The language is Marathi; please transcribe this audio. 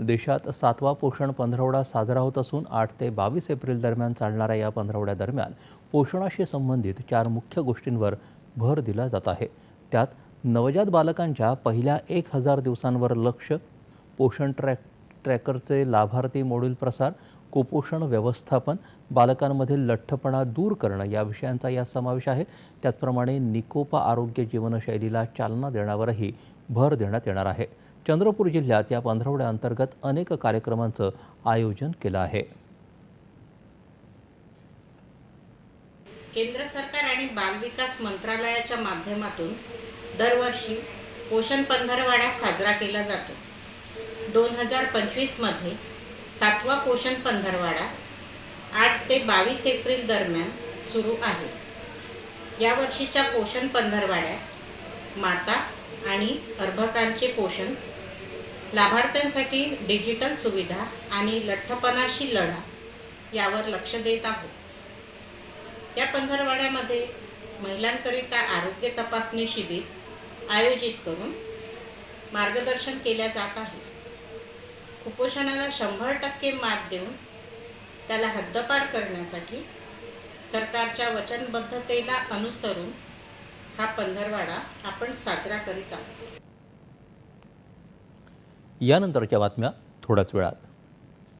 देशात सातवा पोषण पंधरवडा साजरा होत असून आठ ते बावीस एप्रिल दरम्यान चालणाऱ्या या पंधरवड्यादरम्यान पोषणाशी संबंधित चार मुख्य गोष्टींवर भर दिला जात आहे. त्यात नवजात बालकांच्या पहिल्या एक हजार दिवसांवर लक्ष पोषण ट्रॅक ट्रॅकरचे लाभार्थी मॉड्यूल प्रसार कुपोषण व्यवस्थापन बालकांमधील लठ्ठपणा दूर करणं या विषयांचा यात समावेश आहे. त्याचप्रमाणे निकोपा आरोग्य जीवनशैलीला चालना देण्यावरही भर देण्यात येणार आहे. चंद्रपूर जिल्ह्यात या पंधरवड्याअंतर्गत अनेक कार्यक्रमांचं आयोजन केलं आहे. केंद्र सरकार आणि बालविकास मंत्रालयाच्या माध्यमातून दरवर्षी पोषण पंधरवाडा साजरा केला जातो. दोन हजार पंचवीसमध्ये सातवा पोषण पंधरवाडा आठ ते बावीस एप्रिल दरम्यान सुरू आहे. यावर्षीच्या पोषण पंधरवाड्यात माता आणि अर्भकांचे पोषण लाभार्थ्यांसाठी डिजिटल सुविधा आणि लठ्ठपणाशी लढा यावर लक्ष देत आहोत. या पंधरवाड्यामध्ये महिलांकरिता आरोग्य तपासणी शिबिर आयोजित करून मार्गदर्शन केल्या जात आहे. कुपोषणाला शंभर टक्के मात देऊन त्याला हद्दपार करण्यासाठी सरकारच्या वचनबद्धतेला अनुसरून हा पंधरवाडा आपण साजरा करीत आहोत. यानंतरच्या बातम्या थोड्याच वेळात.